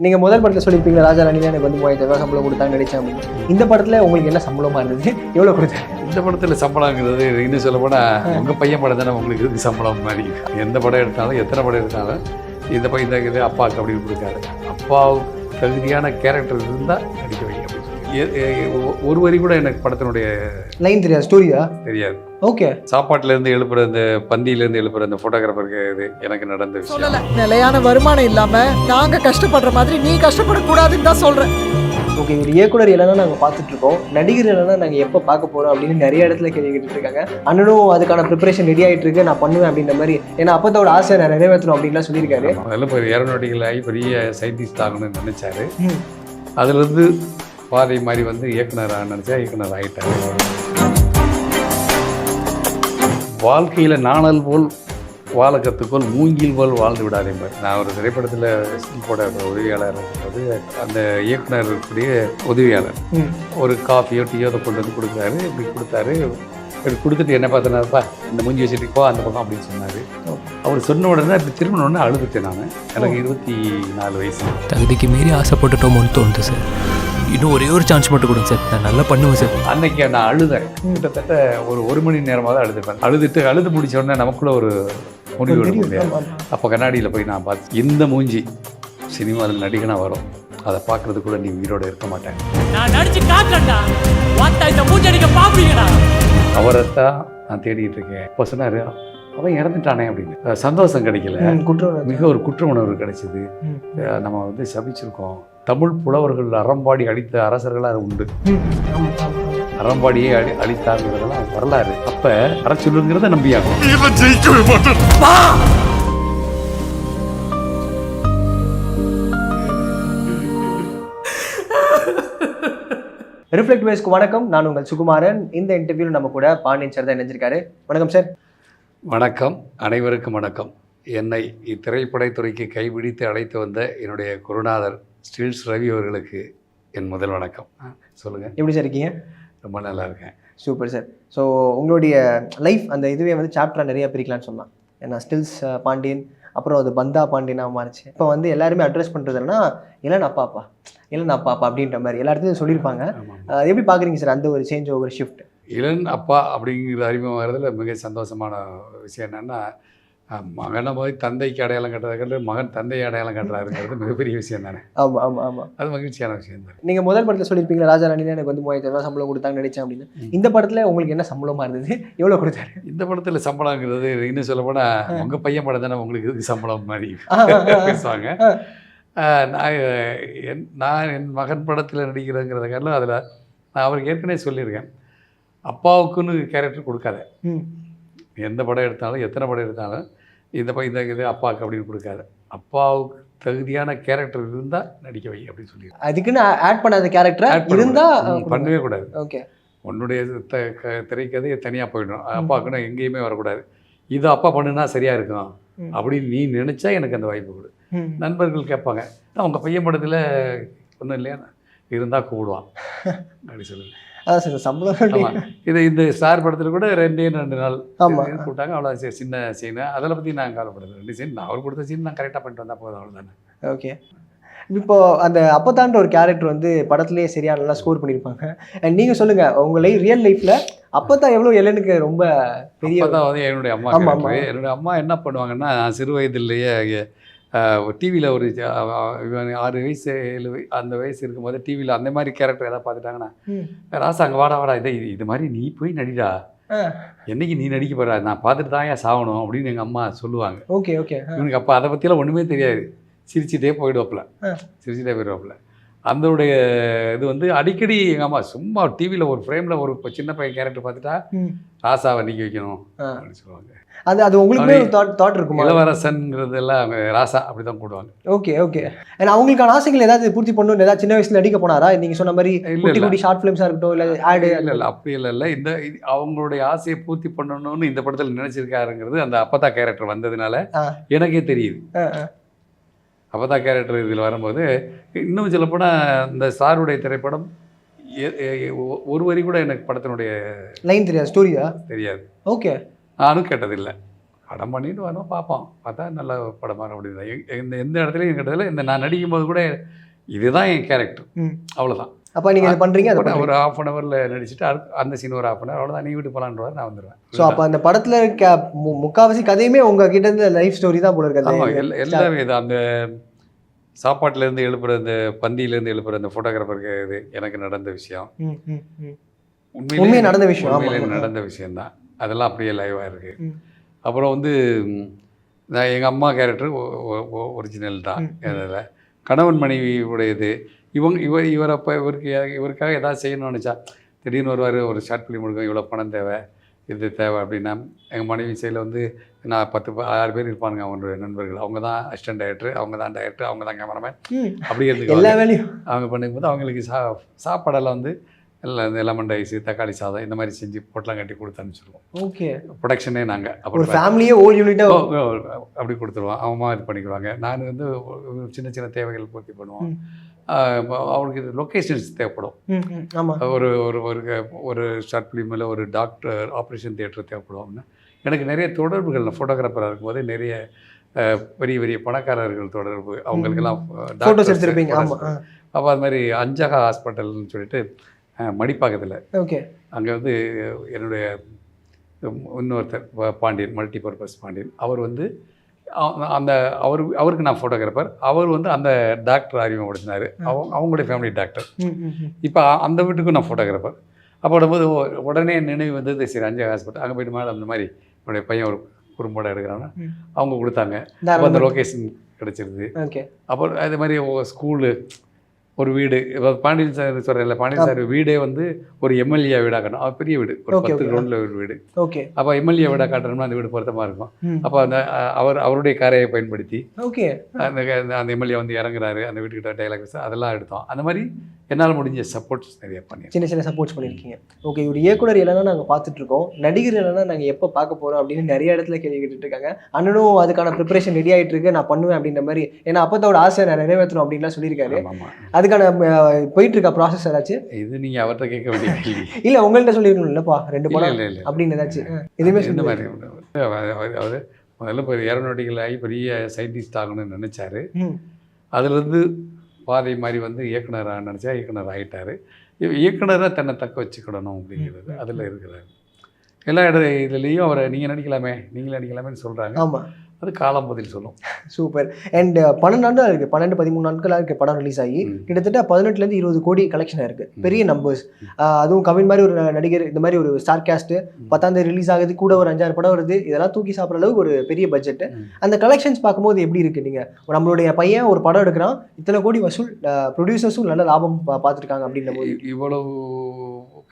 நீங்க முதல் படத்துல சொல்லியிருப்பீங்க ராஜா ராணில எனக்கு வந்து மூவாயிரத்தி ரூபாய் சம்பளம் கொடுத்தாங்க நடிச்சேன் அப்படின்னு இந்த படத்துல உங்களுக்கு என்ன சம்பளமா இருந்தது? எவ்வளவு கொடுத்தாங்க இந்த படத்துல சம்பளங்கிறது இன்னும் சொல்ல போனா உங்க பையன் படம் தானே உங்களுக்கு இருக்கு சம்பளம் மாதிரி. எந்த படம் எடுத்தாலும் எத்தனை படம் எடுத்தாலும் இந்த பையன் இந்த இது அப்பாவுக்கு அப்படின்னு கொடுக்காரு அப்பாவுக்கு தகுதியான கேரக்டர் இருந்தா நடிக்க வைங்க அப்படின்னு சொல்லி. ஒரு வரி கூட எனக்கு படத்தினுடைய லைன் தெரியாது ஸ்டோரியா தெரியாது. ஓகே. சாப்பாட்டுல இருந்து எழுப்புற இந்த பந்தியில இருந்து எழுப்புற அந்த போட்டோகிராஃபருக்கு இது எனக்கு நடந்த விஷயம். சொல்லல. நிலையான வருமானம் இல்லாம நாங்க கஷ்டப்படுற மாதிரி நீ கஷ்டப்படக்கூடாதுன்னு தான் சொல்றேன். ஓகே ஒரு இயக்குனர் இல்லைன்னா நாங்க பார்த்துட்டு இருக்கோம் நடிகர் இல்லைன்னா நாங்க எப்போ பார்க்க போறோம் அப்படின்னு நிறைய இடத்துல கேள்வி கேட்டுட்டு இருக்காங்க அண்ணனும் அதுக்கான ப்ரிப்பரேஷன் ரெடி ஆயிட்டு இருக்கு நான் பண்ணுவேன் அப்படின்ற மாதிரி. ஏன்னா அப்பத்தோட ஆசை நான் நிறைவேற்றணும் அப்படின்லாம் சொல்லியிருக்காரு. முதல்ல இப்போ ஏரோநாட்டிக்கல் ஆகி பெரிய சயின்டிஸ்ட் ஆகணும்னு நினைச்சாரு. அதுலேருந்து பாதை மாதிரி வந்து இயக்குனர் நினச்சா இயக்குனர் ஆகிட்டாரு வாழ்க்கையில் நாணல் போல் வாழ கற்றுக்கோள் மூங்கில் போல் வாழ்ந்து விடாதே பாரு. நான் ஒரு திரைப்படத்தில் போட உதவியாளர் இருக்கும்போது அந்த இயக்குனர் கூடிய உதவியாளர். ஒரு காஃபியோ டீயோ அதை கொண்டு வந்து கொடுக்குறாரு இப்படி கொடுத்தாரு. இப்படி கொடுத்துட்டு என்ன பார்த்தனாப்பா இந்த மூஞ்சி வச்சுட்டு போ அந்த பக்கம் அப்படின்னு சொன்னார். அவர் சொன்ன உடனே இப்படி திரும்பின உடனே அழுதுட்டேன் நான். எனக்கு இருபத்தி நாலு வயசு. தகுதிக்கு மீறி ஆசைப்பட்டுட்டோமோன்னு தோணுது சார். இன்னும் ஒரே ஒரு சான்ஸ் மட்டும் கொடுங்க சார் நான் நல்லா பண்ணுவேன் சார் அன்னைக்கு நான் அழுதேன். கிட்டத்தட்ட ஒரு ஒரு மணி நேரமாக தான் அழுதுப்பேன். அழுதுட்டு அழுது முடிச்ச உடனே நமக்குள்ள ஒரு முடிவு எடுக்க. முடியாது. அப்போ கண்ணாடியில் போய் நான் பார்த்து இந்த மூஞ்சி சினிமாவில் நடிகனாக வரும். அதை பார்க்கறது கூட நீ உயிரோட இருக்க மாட்டேன். நான் நடிச்சு காட்டுறேன்டா. வாத்தா இந்த மூஞ்சடிக்க பாப்பீங்கடா அவரைத்தான் நான் தேடிட்டு இருக்கேன். இப்போ சொன்னார் அவன் இறந்துட்டானே அப்படின்னு. சந்தோஷம் கிடைக்கல. குற்ற. மிக ஒரு குற்ற உணர்வு கிடைச்சிது. நம்ம வந்து சபிச்சிருக்கோம். தமிழ் புலவர்கள் அறம்பாடி அளித்த அரசர்களாக உண்டு. அறம்பாடியே அழி அழித்தாங்கிறதெல்லாம் வரலாறு. அப்போ அறச்சொல்லுங்கிறத நம்பியாகும். ரிஃப்ளெக்ட் வேஸ்க்கு வணக்கம். நான் உங்கள் சுகுமாரன். இந்த இன்டர்வியூ நம்ம கூட பாண்டியன் சார் தான் இணைஞ்சிருக்காரு. வணக்கம் சார் வணக்கம். அனைவருக்கும் வணக்கம். என்னை இத்திரைப்படத்துறைக்கு கைபிடித்து அழைத்து வந்த என்னுடைய குருநாதர் ஸ்டீல்ஸ் ரவி அவர்களுக்கு என் முதல் வணக்கம். ஆ, சொல்லுங்க. எப்படி சார் இருக்கீங்க? ரொம்ப நல்லா இருக்கேன். Super sir. ஸோ உங்களுடைய லைஃப் அந்த இதுவே வந்து சாப்டராக நிறைய பிரிக்கலாம்னு சொல்லலாம் ஏன்னா ஸ்டில்ஸ் பாண்டியன் அப்புறம் அது பந்தா பாண்டியனாக மாறிச்சு. இப்போ வந்து எல்லாருமே அட்ரஸ் பண்ணுறதுன்னா இளன் அப்பா அப்பா இளன் அப்பா அப்பா அப்படின்ற மாதிரி எல்லா இடத்துலையும் சொல்லியிருப்பாங்க. எப்படி பார்க்குறீங்க சார்? அந்த ஒரு சேஞ்ச் ஓவர் ஷிஃப்ட் இளன் அப்பா அப்படிங்கிற அறிமுகமாகிறதுல மிக சந்தோஷமான விஷயம் என்னென்னா மகனை போய் தந்தைக்கு அடையாளம் கட்டுறதை கண்டு மகன் தந்தையை அடையாளம் கட்டுறாருங்கிறது மிகப்பெரிய விஷயம் தானே. ஆமாம் ஆமாம் ஆமாம் அது மகிழ்ச்சியான விஷயம் தான். நீங்கள் முதல் படத்தில் சொல்லியிருப்பீங்க ராஜா ராணில எனக்கு வந்து மூவாயிரத்தி ரூபாய் சம்பளம் கொடுத்தாங்க நடித்தேன் அப்படின்னு. இந்த படத்தில் உங்களுக்கு என்ன சம்பளமாக இருந்தது? எவ்வளோ கொடுத்தாரு? இந்த படத்தில் சம்பளங்கிறது இன்னும் சொல்ல போனால் உங்கள் பையன் படம் தானே உங்களுக்கு இதுக்கு சம்பளம் மாதிரி. பேசுவாங்க. நான் என் நான் என் மகன் படத்தில் நடிக்கிறதுங்கிறதுக்காக அதில் நான் அவருக்கு ஏற்கனவே சொல்லியிருக்கேன். அப்பாவுக்குன்னு கேரக்டர் கொடுக்காத. எந்த படம் எடுத்தாலும் எத்தனை படம் எடுத்தாலும் இந்த பையன் இந்த இது அப்பாவுக்கு அப்படின்னு கொடுக்காத. அப்பாவுக்கு தகுதியான கேரக்டர் இருந்தால் நடிக்க வை அப்படின்னு சொல்லி அதுக்குன்னு ஆட் பண்ணாத கேரக்டர் Add பண்ண இருந்தா கூடாது. ம், பண்ணவே கூடாது. ஓகே. உன்னுடைய த க- திரைக்கதை தனியாக போயிடும் அப்பாவுக்குன்னு எங்கேயுமே வரக்கூடாது. இது அப்பா பண்ணுனா சரியாக இருக்கும். அப்படின்னு நீ நினச்சா எனக்கு அந்த வாய்ப்பு கொடு. நண்பர்கள் கேட்பாங்க அவங்க பையன் படத்தில் ஒன்றும் இல்லையா? இருந்தால் கூடுவான் அப்படி சொல்லுங்க. அதான் சார் சம்பளம் ஆமாம் இது இந்த ஸ்டார் படத்தில் கூட ரெண்டே ரெண்டு நாள் ஆமா. இது கூப்பிட்டாங்க அவ்வளோ சின்ன சீனு அதில் பற்றி நான் கவலைப்படுறது ரெண்டு சீன் நான் அவர் கொடுத்த சீன் நான் கரெக்டாக பண்ணிட்டு வந்தால் போதும் அவ்வளோதானே ஓகே இப்போ அந்த அப்பத்தான்ற ஒரு கேரக்டர் வந்து படத்துலயே சரியா நல்லா ஸ்கோர் பண்ணியிருப்பாங்க அண்ட் நீங்க சொல்லுங்க உங்க லைஃப் ரியல் லைஃப்ல அப்பதான் எவ்வளவு எல்லனுக்கு ரொம்ப பெரிய தான் வந்து என்னுடைய அம்மா. என்னுடைய அம்மா என்ன பண்ணுவாங்கன்னா நான் சிறு வயதிலேயே டிவியில் ஒரு ஆறு வயசு ஏழு அந்த வயசு இருக்கும்போது டிவியில் அந்த மாதிரி கேரக்டர் ஏதாவது பார்த்துட்டாங்கன்னா. ராசா அங்கே வாடா வாடா இதை இது மாதிரி நீ போய் நடிடா. என்னைக்கு நீ நடிக்க போற? நான் பார்த்துட்டு தான் ஏன் சாகணும் அப்படின்னு எங்கள் அம்மா சொல்லுவாங்க. Okay okay. இவனுக்கு அப்போ அதை பற்றியெல்லாம் ஒன்றுமே தெரியாது. சிரிச்சுட்டே போயிடுவாப்புல. சிரிச்சுட்டே போயிடுவாப்புல. அந்தோடைய இது வந்து அடிக்கடி எங்கள் அம்மா சும்மா டிவியில் ஒரு ஃப்ரேமில் ஒரு இப்ப சின்ன பையன் கேரக்டர் பார்த்துட்டா. ராசாவை நிற்க வைக்கணும். அப்படின்னு சொல்லுவாங்க. அது அது உங்களுக்குமே ஒரு தாட் தாட் இருக்குமா? இளவரசன்ங்கிறது எல்லாம் ராசா அப்படி தான் கூடுவாங்க ஓகே. ஓகே அண்ட் அவங்களுக்கான ஆசைகள் ஏதாவது பூர்த்தி பண்ணணும் ஏதாவது சின்ன வயசுல நடிக்க போனாரா? நீங்க சொன்ன மாதிரி இல்ல, குட்டி. குட்டி ஷார்ட் ஃபிலிம்ஸா இருக்கட்டும் இல்ல ஆடு இல்லை இல்லை. அப்படி இல்லை இல்லை. இந்த அவங்களுடைய ஆசையை பூர்த்தி பண்ணணும்னு இந்த படத்தில் நினச்சிருக்காருங்கிறது அந்த அப்பத்தா கேரக்டர் வந்ததுனால. எனக்கே தெரியுது. அப்பத்தா கேரக்டர் இதில் வரும்போது இன்னும் சொல்லப்போனால் இந்த சாருடைய திரைப்படம் ஒரு வரி கூட எனக்கு படத்தினுடைய லைன் தெரியாது ஸ்டோரியா தெரியாது. ஓகே நானும் கேட்டதில்லை. படம் பண்ணிட்டு வரோம் பார்ப்போம். பார்த்தா நல்ல அப்படின்னு. எ- எந்த எந்த இடத்துலையும் இடத்துல இந்த நான் நடிக்கும் போது கூட இதுதான் என் கேரக்டர். அவ்வளோதான் அப்போ நீங்கள் இது பண்ணுறீங்க அதை ஒரு ஹாஃப் அன் ஹவரில் நடிச்சுட்டு அந்த சீன் ஒரு ஹாஃப் அன் ஹவர் அவ்வளோதான் நீ வீட்டு போகலான்றவர் நான் வந்துடுவேன் ஸோ அப்போ அந்த படத்தில் இருக்க மு- முக்காவாசி கதையுமே உங்ககிட்ட இருந்து லைஃப் ஸ்டோரி தான் போல இருக்காது எல்லா எல்லாமே இது. அந்த சாப்பாட்டுலேருந்து எழுப்புற இந்த பந்தியிலேருந்து எழுப்புற அந்த ஃபோட்டோகிராஃபருக்கு இது எனக்கு நடந்த விஷயம். உண்மையிலே உண்மையா நடந்த விஷயம், உண்மையிலே. நடந்த விஷயம்தான். அதெல்லாம் அப்படியே லைவாக இருக்குது. அப்புறம் வந்து நான் எங்கள் அம்மா கேரக்டர் ஒரிஜினல் தான். அதில். கணவன் மனைவி உடையது இவங்க இவர் இவர் அப்போ இவருக்கு இவருக்காக ஏதாவது செய்யணும்னு நினச்சா திடீர்னு வருவார் ஒரு ஷார்ட் ஃபிலிம் எடுக்கும் இவ்வளோ பணம் தேவை இது தேவை அப்படின்னா எங்கள் மனைவி சைடில் வந்து நான் பத்து ஆறு பேர் இருப்பானுங்க அவங்களுடைய நண்பர்கள். அவங்க தான் அசிஸ்டன்ட் டைரக்டர் அவங்க தான் டைரக்டர் அவங்க தான் கேமராமேன். அப்படி எல்லா இருந்துக்குவாங்க வேலையும். அவங்க பண்ணும்போது அவங்களுக்கு சா சாப்பாடெல்லாம் வந்து இந்த லெமன் ரைஸு தக்காளி சாதம் இந்த மாதிரி செஞ்சு பொட்டலாம் கட்டி கொடுத்து அனுப்பிச்சிடுவோம் ஓகே. ப்ரொடக்ஷனே நாங்கள் அப்புறம் ஃபேமிலியே ஓல் யூனிட்டாக அப்படி கொடுத்துருவோம். அவங்க இது பண்ணிக்குவாங்க. நான் வந்து சின்ன சின்ன தேவைகள் பூர்த்தி பண்ணுவோம். அவருக்கு லொக்கேஷன்ஸ் தேவைப்படும். ஒரு ஒரு ஒரு ஒரு ஷார்ட் ஃபிலிமில் ஒரு டாக்டர் ஆப்ரேஷன் தியேட்டர் தேவைப்படும் அப்படின்னா. எனக்கு நிறைய தொடர்புகள் நான் ஃபோட்டோகிராஃபராக இருக்கும்போது நிறைய பெரிய பெரிய பணக்காரர்கள் தொடர்பு. அவங்களுக்கெல்லாம் ஃபோட்டோஸ் எடுத்திருப்பீங்க. அப்போ அது மாதிரி அஞ்சகா ஹாஸ்பிட்டல்னு சொல்லிட்டு மடிப்பாக்கத்தில். ஓகே. அங்கே வந்து என்னுடைய இன்னொருத்தர் பாண்டியன் மல்டி பர்பஸ் பாண்டியன். அவர் வந்து அந்த அவர் அவருக்கு நான் ஃபோட்டோகிராஃபர் அவர் வந்து அந்த டாக்டர் அறிமுகப்படுத்தினார் அவங்க அவங்களுடைய ஃபேமிலி டாக்டர் இப்போ அந்த வீட்டுக்கும் நான் ஃபோட்டோகிராஃபர் அப்போ உ- உடனே நினைவு வந்தது சரி அஞ்சு ஹாஸ்பிட்டல் அங்கே போயிட்டு மேடம் இந்த மாதிரி என்னுடைய பையன் ஒரு குறும்படம் எடுக்கிறான்னா ம். அவங்க கொடுத்தாங்க. அப்போ அந்த. லொக்கேஷன் கிடச்சிருது. ஓகே. அப்புறம் அது மாதிரி ஸ்கூலு ஒரு வீடு. இப்போ பாண்டியன் சார் சொல்கிறேன்ல பாண்டியன் சார் வீடே வந்து ஒரு எம்எல்ஏ வீடாக கட்டணும் அது பெரிய வீடு. ஒரு பத்து okay. கிரவுண்டில் ஒரு வீடு. ஓகே. அப்போ எம்எல்ஏ வீடாக காட்டணும்னா அந்த வீடு பொருத்தமாக இருக்கும். அப்போ அந்த அவர் அவருடைய காரையை பயன்படுத்தி ஓகே. அந்த அந்த- எம்எல்ஏ வந்து இறங்குறாரு. அந்த வீட்டுக்கிட்ட டைலாக் அதெல்லாம் எடுத்தோம். அந்த மாதிரி என்னால் முடிஞ்ச சப்போர்ட்ஸ் நிறைய பண்ணியிருக்கேன் சின்ன சின்ன சப்போர்ட்ஸ் பண்ணியிருக்கீங்க. ஓகே ஒரு இயக்குனர் இல்லைன்னா நாங்கள் பார்த்துட்டு இருக்கோம் நடிகர் இல்லைன்னா நாங்கள் எப்போ பார்க்க போகிறோம் அப்படின்னு நிறைய இடத்துல கேள்வி கேட்டுட்டு இருக்காங்க. அண்ணனும் அதுக்கான ப்ரிப்பரேஷன் ரெடி ஆகிட்டு இருக்கு. நான் பண்ணுவேன் அப்படின்ற மாதிரி. ஏன்னா அப்பத்தோட ஆசை நான் நிறைவேற்றணும் அப்படின்லாம் சொல்லியிருக்காரு. ஆமாம். அதுக்கான போயிட்டு இருக்க ப்ராசஸ் ஏதாச்சும் இது நீங்கள் அவர்கிட்ட கேட்க கேள்வி. இல்லை உங்கள்கிட்ட சொல்லிருக்கணும் இல்லைப்பா ரெண்டு படம் அப்படின்னு ஏதாச்சும் எதுவுமே சொல்லி மாதிரி அவர் முதல்ல இப்போ ஏரோநாட்டிக்கல் ஆகி பெரிய சயின்டிஸ்ட் ஆகணும்னு நினச்சாரு. அதுலேருந்து பாதை மாதிரி வந்து இயக்குனராக நினச்சா இயக்குனர் ஆகிட்டார் இயக்குனராக தன்னை தக்க வச்சுக்கிடணும் அப்படிங்கிறது அதில் இருக்கிறார். எல்லா இட இதுலேயும் அவரை நீங்கள் நடிக்கலாமே நீங்களே நடிக்கலாமேன்னு சொல்கிறாங்க ஆமாம் அது காலம் பதில் சொல்லும். சூப்பர் அண்ட் பன்னெண்டு நாட்கள் இருக்கு. பன்னெண்டு பதிமூணு நாட்களாக இருக்கு படம் ரிலீஸ் ஆகி. கிட்டத்தட்ட பதினெட்டுலேருந்து இருபது கோடி கலெக்ஷன் இருக்கு. பெரிய நம்பர்ஸ் அதுவும் கவின் மாதிரி ஒரு நடிகர் இந்த மாதிரி ஒரு ஸ்டார் கேஸ்ட் பத்தாம் தேதி ரிலீஸ் ஆகுது. கூட ஒரு அஞ்சாறு படம் வருது. இதெல்லாம் தூக்கி சாப்பிட்ற அளவுக்கு ஒரு பெரிய பட்ஜெட் ம். அந்த கலெக்ஷன்ஸ் பார்க்கும்போது எப்படி இருக்கு நீங்க? நம்மளுடைய பையன் ஒரு படம் எடுக்கிறான். இத்தனை கோடி வசூல் ப்ரொடியூசர்ஸும் நல்ல லாபம் பார்த்திருக்காங்க அப்படின்ற போது. இவ்வளவு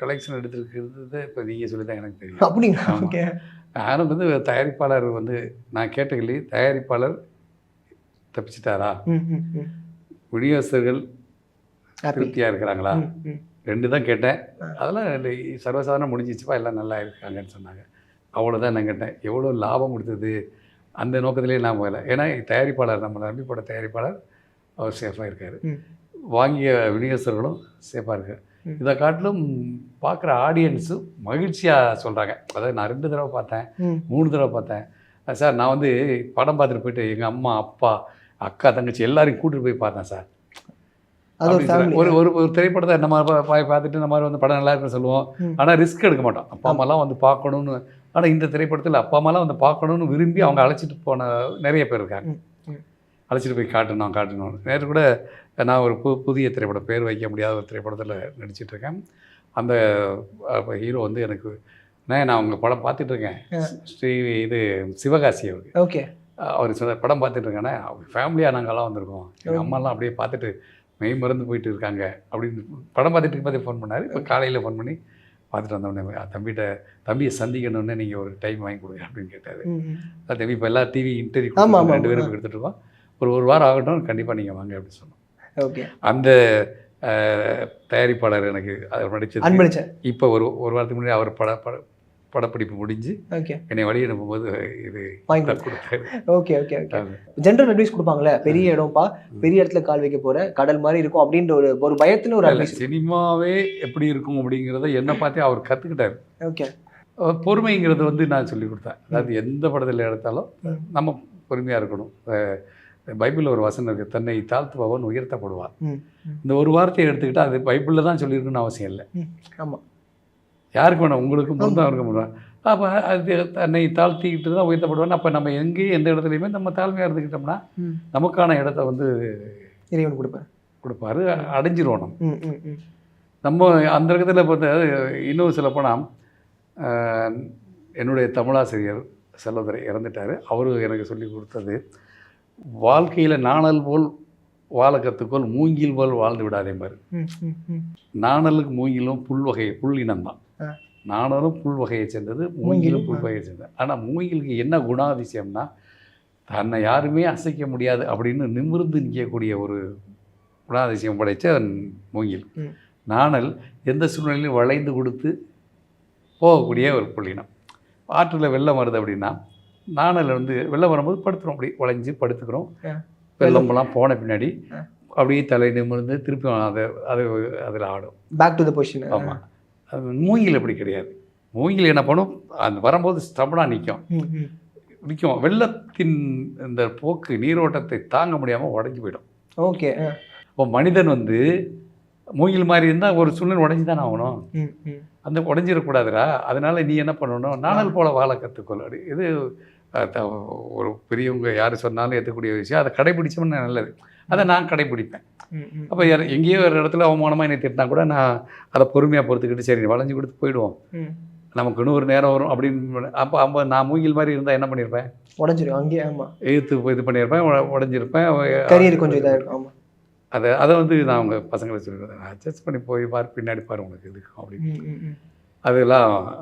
கலெக்ஷன் எடுத்துருக்கிறது இப்போ நீங்கள் சொல்லி தான் எனக்கு தெரியும். அப்படிங்களா. ஓகே நானும் வந்து தயாரிப்பாளர் வந்து நான் கேட்ட கேள்வி தயாரிப்பாளர் தப்பிச்சிட்டாரா? விநியோகஸ்தர்கள் திருப்தியாக இருக்கிறாங்களா? ரெண்டு தான் கேட்டேன். அதெல்லாம் ரெண்டு சர்வசாதாரணம் முடிஞ்சிச்சுப்பா எல்லாம் நல்லா இருக்காங்கன்னு சொன்னாங்க. அவ்வளோதான் நான் கேட்டேன். எவ்வளோ லாபம் கொடுத்தது? அந்த நோக்கத்திலே நான் போகல. ஏன்னா தயாரிப்பாளர் நம்ம நம்பி போட தயாரிப்பாளர் அவர் சேஃபாக இருக்கார். வாங்கிய விநியோகஸ்தர்களும் சேஃபாக இருக்கார். இதை காட்டிலும் பார்க்குற ஆடியன்ஸும் மகிழ்ச்சியாக சொல்கிறாங்க அதாவது நான் ரெண்டு தடவை பார்த்தேன் மூணு தடவை பார்த்தேன். சார் நான் வந்து படம் பார்த்துட்டு போயிட்டு எங்கள் அம்மா அப்பா அக்கா தங்கச்சி எல்லாரையும் கூட்டிட்டு போய் பார்த்தேன் சார். ஒரு ஒரு ஒரு திரைப்படத்தை நம்ம பார்த்துட்டு இந்த மாதிரி வந்து படம் நல்லா இருக்குன்னு சொல்லுவோம். ஆனால் ரிஸ்க் எடுக்க மாட்டோம். அப்பா அம்மாலாம் வந்து பார்க்கணும்னு. ஆனால் இந்த திரைப்படத்தில் அப்பா அம்மாலாம் வந்து பார்க்கணும்னு விரும்பி அவங்க அழைச்சிட்டு போன நிறைய பேர் இருக்காங்க. அழைச்சிட்டு போய் காட்டணும் காட்டணும் நேற்று கூட நான் ஒரு பு புதிய திரைப்படம் பேர் வைக்க முடியாத ஒரு திரைப்படத்தில் நடிச்சிட்டு இருக்கேன். அந்த ஹீரோ வந்து எனக்கு நான் உங்கள் படம் பார்த்துட்டு இருக்கேன். ஸ்ரீ இது சிவகாசி அவருக்கு ஓகே. அவர் சொன்ன படம் பார்த்துட்டு இருக்கேன்னா ஃபேமிலியாக நாங்கள்லாம் வந்திருக்கோம். எங்கள் அம்மாலாம் அப்படியே பார்த்துட்டு மெய் மறந்து போயிட்டு இருக்காங்க அப்படின்னு படம் பார்த்துட்டு இருக்கும்போதே ஃபோன் பண்ணார். இப்போ காலையில் ஃபோன் பண்ணி பார்த்துட்டு வந்தோடனே தம்பிகிட்ட தம்பியை சந்திக்கணுன்னே நீங்கள் ஒரு டைம் வாங்கி கொடுங்க அப்படின்னு கேட்டார். தம்பி இப்போ எல்லா டிவி இன்டர்வியூ ரெண்டு பேரும். எடுத்துகிட்டு இருக்கோம். ஒரு ஒரு வாரம் ஆகட்டும் கண்டிப்பாக நீங்கள் வாங்க அப்படின்னு சொன்னோம். ஓகே. அந்த தயாரிப்பாளர் எனக்கு அவர் நடிச்சது இப்போ ஒரு ஒரு வாரத்துக்கு முன்னாடி அவர் பட பட படப்பிடிப்பு முடிஞ்சு ஓகே. என்னை வழி அனுப்பும்போது இது கொடுத்தாரு. Okay okay okay. General advice கொடுப்பாங்களே பெரிய இடம்ப்பா பெரிய இடத்துல கால் வைக்க போற கடல் மாதிரி இருக்கும் அப்படின்ற ஒரு ஒரு பயத்துல ஒரு சினிமாவே எப்படி இருக்கும் அப்படிங்கிறத என்னை பார்த்தே அவர் கற்றுக்கிட்டாரு ஓகே. பொறுமைங்கிறது வந்து நான் சொல்லி கொடுத்தேன். அதாவது எந்த படத்தில் எடுத்தாலும். நம்ம பொறுமையாக இருக்கணும். பைபிளில் ஒரு வசனம் இருக்குது தன்னை தாழ்த்துபவன் ம் இந்த ஒரு வார்த்தையை எடுத்துக்கிட்டா அது பைபிளில் தான் சொல்லியிருக்குன்னு அவசியம் இல்லை. ஆமாம் யாருக்கு வேணும்? உங்களுக்கும் பொருந்தும் அவருக்கும் பொருந்தும் அப்போ அது தன்னை தாழ்த்திக்கிட்டு தான் உயர்த்தப்படுவான் அப்போ நம்ம எங்கேயும் எந்த இடத்துலையுமே நம்ம தாழ்மையாக இருந்துக்கிட்டோம்னா நமக்கான இடத்த வந்து இறைவன் கொடுப்பேன் கொடுப்பாரு அடைஞ்சிருவோம் நம்ம அந்த இடத்துல பார்த்து இன்னும் சொல்ல போனால் என்னுடைய தமிழாசிரியர் செல்லதுரை இறந்துட்டார். அவரு எனக்கு சொல்லி கொடுத்தது வாழ்க்கையில் நாணல் போல் வாழ கற்றுக்கோள் மூங்கில் போல் வாழ்ந்து விடாதே பாரு. ம் ம் ம். நாணலுக்கு மூங்கிலும் புல் வகை புல் இனம்தான். நாணலும் புல் வகையை சேர்ந்தது மூங்கிலும், புல் வகையை சேர்ந்தது. ஆனால் மூங்கிலுக்கு என்ன குணாதிசயம்னா தன்னை யாருமே அசைக்க முடியாது அப்படின்னு நிமிர்ந்து நிற்கக்கூடிய ஒரு குணாதிசயம் படைத்த மூங்கில். நாணல் எந்த சூழ்நிலையிலும் வளைந்து கொடுத்து போகக்கூடிய ஒரு புள்ளினம் ஆற்றில் வெள்ளம் வருது அப்படின்னா நாணல் வந்து வெள்ளம் வரும்போது படுத்துகிறோம் அப்படி வளைஞ்சு படுத்துக்கிறோம். ஆ. வெள்ளமெல்லாம் போன பின்னாடி. அப்படியே தலை நிமிர்ந்து திருப்பி அதை அது அதில் ஆடும். பேக் டு த பொசிஷன் ஆமாம் அது மூங்கில் அப்படி கிடையாது. மூங்கில் என்ன பண்ணும்? அந்த வரும்போது ஸ்டபனாக நிற்கும். நிற்கும். வெள்ளத்தின் இந்த போக்கு நீரோட்டத்தை தாங்க முடியாமல் உடஞ்சி போயிடும். ஓகே இப்போ மனிதன் வந்து மூங்கில் மாதிரி இருந்தால் ஒரு சூழ்நிலை உடஞ்சி தானே ஆகணும். அந்த உடஞ்சிடக்கூடாதுடா. அதனால நீ என்ன பண்ணணும்? நாணல் போல வாழ கற்றுக்கொள் அப்படி இது ஒரு பெரியவங்க யார் சொன்னாலும் ஏற்றக்கூடிய விஷயம். அதை கடைபிடிச்சோம்னா நல்லது. அதை நான் கடைபிடிப்பேன். அப்போ எங்கேயோ ஒரு இடத்துல அவமானமாக என்னை திட்டினா கூட நான் அதை பொறுமையாக பொறுத்துக்கிட்டு சரி வளைஞ்சு கொடுத்து போயிடுவோம். நமக்கு இன்னும் ஒரு நேரம் வரும் அப்படின்னு அப்போ அப்போ நான் மூங்கில் மாதிரி இருந்தால் என்ன பண்ணியிருப்பேன் உடஞ்சிரும் அங்கேயே ஆமாம் எழுத்து இது பண்ணியிருப்பேன் உட- உடைஞ்சிருப்பேன். கரியர் கொஞ்சம் இதாக இருக்கும் ஆமாம் அதை அதை வந்து நான் அவங்க பசங்களை சொல்லிடுறேன் அட்ஜஸ்ட் பண்ணி போய் பார் பின்னாடி பாரு உனக்கு இதுக்கும் அப்படின்னு. அதெல்லாம்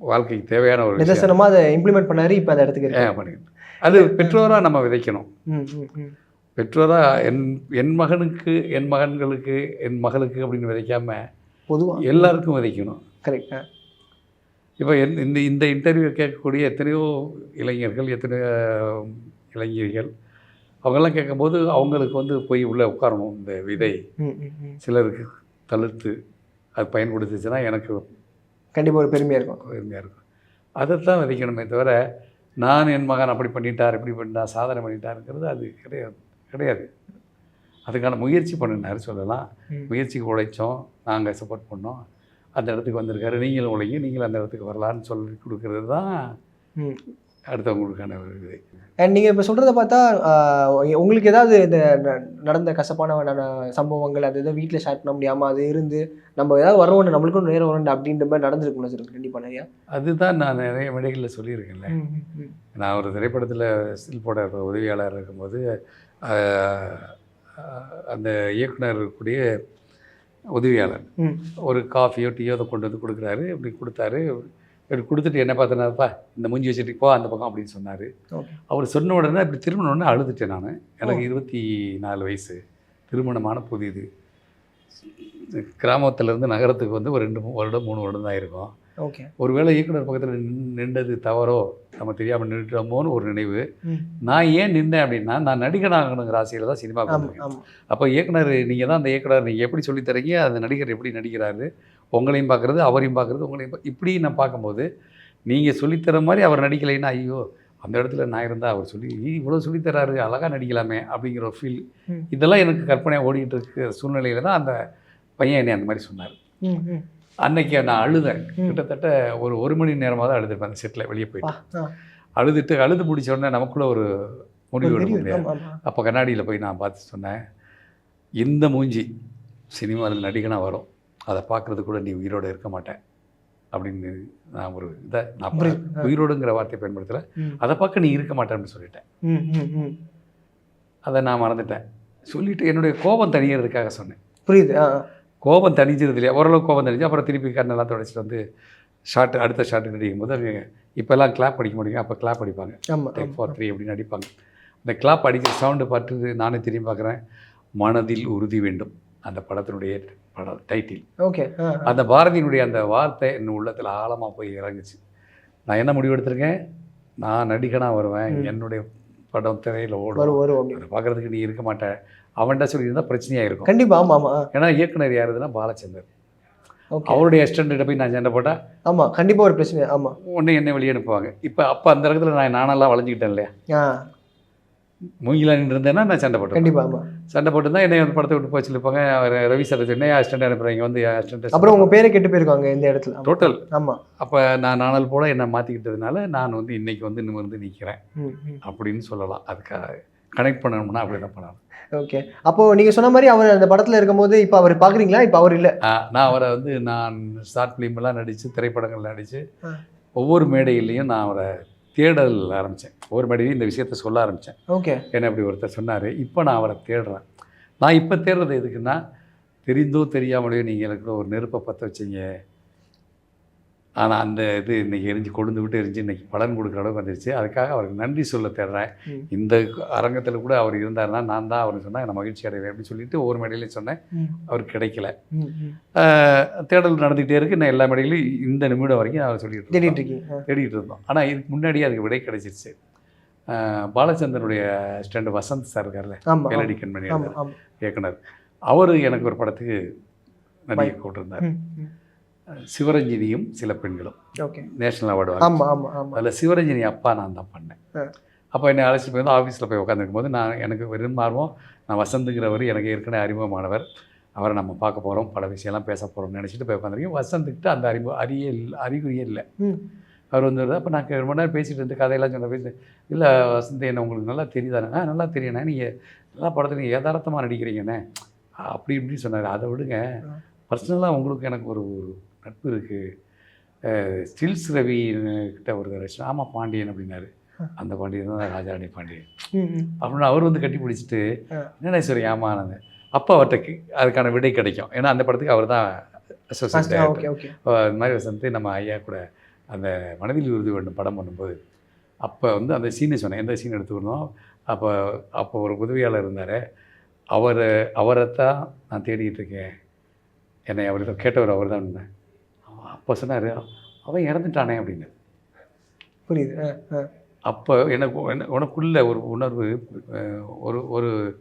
வாழ்க்கைக்கு தேவையான ஒரு நிதர்சனமாக அதை இம்ப்ளிமெண்ட் பண்ணாரு இப்போ அந்த இடத்துக்கு பண்ணிக்கணும் அது பெற்றோராக நம்ம விதைக்கணும். பெற்றோராக என் என் மகனுக்கு என் மகன்களுக்கு என் மகளுக்கு அப்படின்னு விதைக்காம பொதுவாக எல்லாருக்கும் விதைக்கணும். கரெக்ட் ஆ. இப்போ என் இந்த இந்த இன்டர்வியூ கேட்கக்கூடிய எத்தனையோ இளைஞர்கள் எத்தனையோ இளைஞர்கள் அவங்கெல்லாம் கேட்கும்போது அவங்களுக்கு வந்து போய் உள்ளே உட்காரணும் இந்த விதை. சிலருக்கு தழுத்து அது பயன்படுத்துச்சுன்னா எனக்கு கண்டிப்பாக ஒரு பெருமையாக இருக்கும். பெருமையாக இருக்கும். அதைத்தான் விதைக்கணுமே தவிர நான் என் மகன் அப்படி பண்ணிட்டார் இப்படி பண்ணிட்டார் சாதனை பண்ணிட்டாருங்கிறது அது கிடையாது கிடையாது. அதுக்கான முயற்சி பண்ணினார் சொல்லலாம். ம். முயற்சிக்கு உழைச்சோம் நாங்கள் சப்போர்ட் பண்ணோம். அந்த இடத்துக்கு வந்திருக்காரு நீங்களும் உழைங்க நீங்களும் அந்த இடத்துக்கு வரலான்னு சொல்லி கொடுக்கறது தான் அடுத்தவங்களுக்கான ஒரு இது. அண்ட் நீங்கள் இப்போ சொல்கிறத பார்த்தா உங்களுக்கு ஏதாவது இந்த நடந்த கசப்பான சம்பவங்கள் அது எதாவது வீட்டில் ஷேர் பண்ண முடியாமல் அது இருந்து நம்ம ஏதாவது வரணும் நம்மளுக்கும் நேரம் வரணும் அப்படின்ற மாதிரி நடந்திருக்கும்ல சார் கண்டிப்பாக நிறையா. அதுதான் நான் நிறைய மேடைகளில் சொல்லியிருக்கேன்ல. நான் ஒரு திரைப்படத்தில் ஸ்டில் போட உதவியாளர் இருக்கும்போது அந்த இயக்குனர் கூடிய உதவியாளர். ஒரு காஃபியோ டீயோ அதை கொண்டு வந்து கொடுக்குறாரு. இப்படி கொடுத்தாரு. இப்படி கொடுத்துட்டு என்ன பார்த்தனாப்பா இந்த மூஞ்சி வச்சுட்டு போ அந்த பக்கம் அப்படின்னு சொன்னார். அவர் சொன்ன உடனே இப்படி திருமண உடனே அழுதுட்டேன் நான். எனக்கு இருபத்தி நாலு வயசு. திருமணமான புதிது கிராமத்துலேருந்து நகரத்துக்கு வந்து ஒரு ரெண்டு வருடம் மூணு வருடம் தான் இருக்கும். ஓகே. ஒருவேளை இயக்குனர் பக்கத்தில் நின்றது தவறோ நம்ம தெரியாமல் நின்றுட்டோமோன்னு ஒரு நினைவு. நான் ஏன் நின்றேன் அப்படின்னா நான் நடிகனாகணுங்கிற ஆசையில் தான் சினிமா பண்ணுவேன் அப்போ இயக்குனர் நீங்கள் தான் அந்த இயக்குனர் நீங்கள் எப்படி சொல்லித் தரீங்க அந்த நடிகர் எப்படி நடிக்கிறாரு உங்களையும் பார்க்குறது அவரையும் பார்க்குறது உங்களையும் இப்படி நான் பார்க்கும்போது நீங்கள் சொல்லித்தர மாதிரி அவர் நடிக்கலைன்னா ஐயோ அந்த இடத்துல நான் இருந்தால் அவர் சொல்லி இவ்வளோ சொல்லித்தராரு அழகாக நடிக்கலாமே அப்படிங்கிற ஒரு ஃபீல். இதெல்லாம் எனக்கு கற்பனையாக ஓடிட்டு இருக்க சூழ்நிலையில தான் அந்த பையன் என்னை அந்த மாதிரி சொன்னார். அன்னைக்கு நான் அழுதேன். கிட்டத்தட்ட ஒரு ஒரு மணி நேரமாக தான் அழுதுருப்பேன் அந்த செட்டில் வெளியே போயிட்டு. அழுதுட்டு அழுது முடிச்ச உடனே நமக்குள்ள ஒரு முடிவு எடுக்க முடியாது அப்போ கண்ணாடியில் போய் நான் பார்த்து சொன்னேன் இந்த மூஞ்சி சினிமாவில் நடிகனாக வரும். அதை பார்க்குறது கூட நீ உயிரோடு இருக்க மாட்டேன். அப்படின்னு நான் ஒரு இதை நான். உயிரோடுங்கிற வார்த்தையை பயன்படுத்தலை. அதை பார்க்க நீ இருக்க மாட்டேன்னு சொல்லிட்டேன். ம் ம் ம். அதை நான் மறந்துட்டேன். சொல்லிட்டு என்னுடைய கோபம் தணிகிறதுக்காக சொன்னேன். புரியுது. கோபம் தணிஞ்சது இல்லையா? ஓரளவு கோபம் தணிஞ்சு அப்புறம் திருப்பி கண்ணெல்லாம் தொடச்சிட்டு வந்து ஷார்ட் அடுத்த ஷார்ட் நடிக்கும் போது அவங்க இப்போல்லாம் கிளாப் அடிக்க முடியும் அப்போ கிளாப் அடிப்பாங்க. ஆமாம் ஃபார் த்ரீ அப்படின்னு அடிப்பாங்க. அந்த கிளாப் அடிக்கிற சவுண்டு பார்த்து நானே திரும்பி பார்க்குறேன். மனதில் உறுதி வேண்டும். அந்த படத்தினுடைய படம் டைட்டில் ஓகே. அந்த பாரதியினுடைய அந்த வார்த்தை என் உள்ளத்தில் ஆழமாக போய் இறங்குச்சு. நான் என்ன முடிவு எடுத்திருக்கேன்? நான் நடிகனாக வருவேன். என்னுடைய படம் திரையில் ஓடும். வரும் பார்க்குறதுக்கு நீ இருக்க மாட்டேன் அவன்கிட்ட சொல்லியிருந்தா பிரச்சனையாக இருக்கும். கண்டிப்பாக ஆமாம் ஆமாம் ஏன்னா இயக்குனர் யாருதுன்னா பாலச்சந்தர். அவருடைய அசிஸ்டண்ட்ட போய் நான் சண்டை போட்டால் ஆமா கண்டிப்பா ஒரு பிரச்சனை ஆமா. உடனே என்னை வெளியே அனுப்புவாங்க. இப்போ அப்போ அந்த இடத்துல நான் நானெல்லாம் வளைஞ்சிக்கிட்டேன் இல்லையா? மூங்கிலா இருந்தேன்னா நான் சண்டை போட்டேன் கண்டிப்பா ஆமா. சண்டை போட்டு தான் என்னை வந்து படத்தை விட்டு போய் சொல்லிப்பாங்க. அவர் ரவி சார் சொன்னே அசிஸ்டன்ட் அனுப்புகிறீங்க வந்து அசிஸ்டன்ட் அப்புறம் உங்க பேரை கெட்டு போயிருக்காங்க இந்த இடத்துல. டோட்டல் ஆமா. அப்போ நான் நாணல் போல் என்னை மாற்றிக்கிட்டதுனால நான் வந்து இன்னைக்கு வந்து நிமிர்ந்து நிற்கிறேன். அப்படின்னு சொல்லலாம். அதுக்காக கனெக்ட் பண்ணணும்னா அப்படி தான் பண்ணணும். ஓகே அப்போ நீங்க சொன்ன மாதிரி அவர் அந்த படத்துல இருக்கும்போது இப்போ அவர் பாக்குறீங்களா? இப்போ அவர் இல்ல? நான் அவரை வந்து நான் ஷார்ட் ஃபிலிம்லாம் நடித்து திரைப்படங்கள் நடித்து. ஒவ்வொரு மேடையிலையும் நான் அவரை தேடல் ஆரம்பித்தேன். ஒவ்வொரு மேடையிலையும் இந்த விஷயத்த சொல்ல ஆரம்பித்தேன். ஓகே. என்ன அப்படி ஒருத்தர் சொன்னார் இப்போ நான் அவரை தேடுறேன். நான் இப்போ தேடுறது எதுக்குன்னா தெரிந்தோ தெரியாமலையோ நீங்கள் எனக்கு ஒரு நெருப்பை பற்ற வச்சீங்க. ஆனால் அந்த இது இன்னைக்கு எரிஞ்சு கொழுந்து விட்டு எரிஞ்சு இன்னைக்கு பலன் கொடுக்குற அளவுக்கு வந்துருச்சு. அதுக்காக அவருக்கு நன்றி சொல்ல தேடுறேன். இந்த அரங்கத்தில் கூட அவர் இருந்தாருன்னா நான் தான் அவருக்கு சொன்னேன் நான் மகிழ்ச்சி அடைவேன் அப்படின்னு சொல்லிட்டு ஒவ்வொரு மேடையிலையும் சொன்னேன். ம், அவருக்கு கிடைக்கல. தேடல் நடந்துகிட்டே இருக்கு. நான் எல்லா மேடையிலும் இந்த நிமிடம் வரைக்கும் அவர் சொல்லிட்டு தேடிட்டு. தேடிட்டு இருந்தோம். ஆனால் இதுக்கு முன்னாடியே அதுக்கு விடை கிடைச்சிருச்சு. ஆஹ் பாலச்சந்தருடைய ஸ்டாண்டு வசந்த் சார் இருக்கார்ல மெலடி கண்மணி இயக்குனர். அவர் எனக்கு ஒரு படத்துக்கு நடிகை கூட்டிருந்தார். சிவரஞ்சனியும் சில பெண்களும். ஓகே. நேஷனல் அவார்டு ஆமா ஆமா ஆமா. அதில் சிவரஞ்சனி அப்பா நான் தான் பண்ணேன். அப்போ என்னை அழைச்சிட்டு போய் ஆஃபீஸில் போய் உட்காந்துருக்கும் போது நான் எனக்கு வெறும் ஆர்வம் நான் வசந்துங்கிறவர் எனக்கு ஏற்கனவே அறிமுகமானவர் அவரை நம்ம பார்க்க போகிறோம் பல விஷயம்லாம் பேச போகிறோம்னு நினச்சிட்டு போய் உட்காந்துருக்கேன் வசந்துக்கிட்ட அந்த அறிவு அறிய இல்லை அறிகுறியே இல்லை. அவர் வந்து அப்போ நான் ரொம்ப நேரம் பேசிட்டு இருந்து கதையெல்லாம் சொன்ன பேசி இல்லை வசந்த் என்ன உங்களுக்கு நல்லா தெரியுதானே? ஆ நல்லா தெரியுண்ணே நீங்கள் நல்லா படத்தில் நீங்கள் யதார்த்தமாக நடிக்கிறீங்கண்ணே. அப்படி இப்படின்னு சொன்னார். அதை விடுங்க. பர்சனலாக உங்களுக்கு எனக்கு ஒரு ஒரு நட்பு இருக்குது ஸ்டில்ஸ் ரவி கிட்ட ஒரு தடவை ஆமாம் பாண்டியன் அப்படின்னாரு. அந்த பாண்டியன் தான் ராஜாணி பாண்டியன். அப்படின்னு அவர் வந்து கட்டி பிடிச்சிட்டு. என்னடா சரி ஆமானது அப்போ அவர்கிட்ட அதுக்கான விடை கிடைக்கும். ஏன்னா அந்த படத்துக்கு அவர் தான் இந்த மாதிரி வசந்த் நம்ம ஐயா கூட அந்த மனதில் உறுதி வேண்டும் படம் பண்ணும்போது அப்போ வந்து அந்த சீனை சொன்னேன். எந்த சீன் எடுத்துக்கணும் அப்போ அப்போ ஒரு உதவியாளர் இருந்தார். அவர் அவரைத்தான் நான் தேடிட்டு இருக்கேன். என்னை அவர் கேட்டவர் அவர் தான் அப்போ சொன்னார் அவன் இறந்துட்டானே அப்படின்னு. புரியுது. அப்போ எனக்கு உனக்குள்ள ஒரு உணர்வு ஒரு ஒரு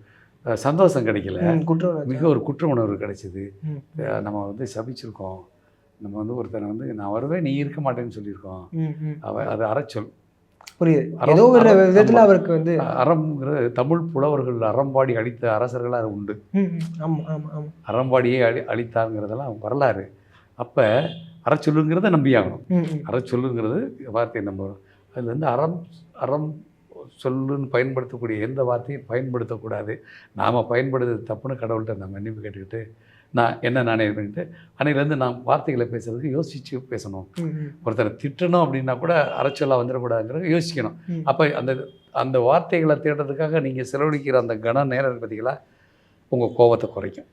சந்தோஷம் கிடைக்கல. குற்ற. மிக ஒரு குற்ற உணர்வு கிடைச்சிது. நம்ம வந்து சபிச்சிருக்கோம். நம்ம வந்து ஒருத்தனை வந்து நான் வருவேன் நீ இருக்க மாட்டேன்னு சொல்லியிருக்கோம். ம், ம். அவ அது அறச்சொல் புரியுது. ஏதோ ஒரு விதத்துல. அவருக்கு வந்து அறம்ங்கிறது தமிழ் புலவர்கள் அறம்பாடி அழித்த அரசர்களாக உண்டு. ம், ம். ஆமா ஆமா ஆமா. அறம்பாடியை அழி அழித்தாருங்கிறதெல்லாம் வரலாறு. அப்போ அறச்சொல்லுங்கிறத நம்பியாகணும். அறச்சொல்லுங்கிறது வார்த்தையை நம்பணும். அதில் வந்து அறம் அறம் சொல்லுன்னு பயன்படுத்தக்கூடிய எந்த வார்த்தையும் பயன்படுத்தக்கூடாது. நாம் பயன்படுத்துறது தப்புன்னு கடவுள்கிட்ட நான் மன்னிப்பு கேட்டுக்கிட்டு நான் என்ன நானே பண்ணிட்டு அன்னையிலேருந்து நான் வார்த்தைகளை பேசுறதுக்கு யோசித்து பேசணும். ஒருத்தரை திட்டணும் அப்படின்னா கூட அரைச்சொல்லாக வந்துடக்கூடாதுங்கிறத யோசிக்கணும். அப்போ அந்த அந்த வார்த்தைகளை தேடுறதுக்காக நீங்கள் செலவழிக்கிற அந்த கன நேரம் பார்த்தீங்களா உங்கள் கோபத்தை குறைக்கும்.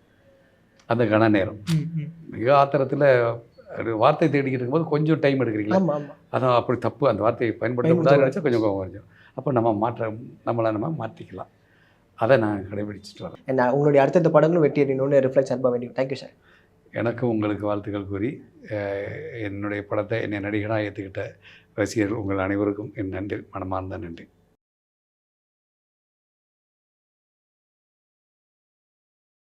அந்த கன நேரம். மிக ஆத்திரத்தில் வார்த்தை தேடிக்கிட்டு இருக்கும்போது கொஞ்சம் டைம் எடுக்கிறீங்களா? அதான் அப்படி தப்பு. அந்த வார்த்தையை பயன்படுத்தக்கூடாதுன்னு நினச்சா கொஞ்சம் கோபம் குறைஞ்சிடும் அப்போ நம்ம மாற்ற நம்மளை நம்ம மாற்றிக்கலாம் அதை நான் கடைபிடிச்சிட்டு வரேன். என்ன உங்களுடைய அடுத்தடுத்த படங்களும் வெற்றி அடையணும்னு ரிஃப்ளெக்ட் அனுப்ப வேண்டிய தேங்க்யூ சார் எனக்கு உங்களுக்கு வாழ்த்துக்கள் கூறி என்னுடைய படத்தை என்னை நடிகனாக ஏற்றுக்கிட்ட ரசிகர்கள் உங்கள் அனைவருக்கும் என் நன்றி மனமார்ந்த நன்றி.